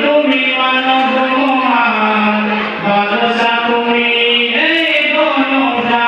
তুমি মানব মহান। বাদশা তুমি এই দনজাহান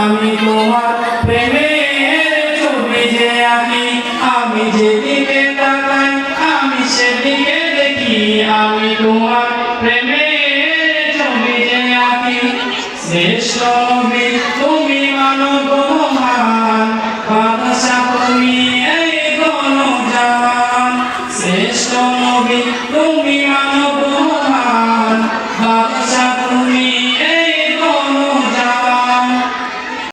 আমি তোমার প্রেমের ছবি যে আমি আমি যেদিকে তাকাই, আমি সেদিকে দেখি। আমি তোমার প্রেমের ছবি যে আমি শ্রেষ্ঠ তুমি মানব মহান বাদশা তুমি এই গণ শ্রেষ্ঠ নবী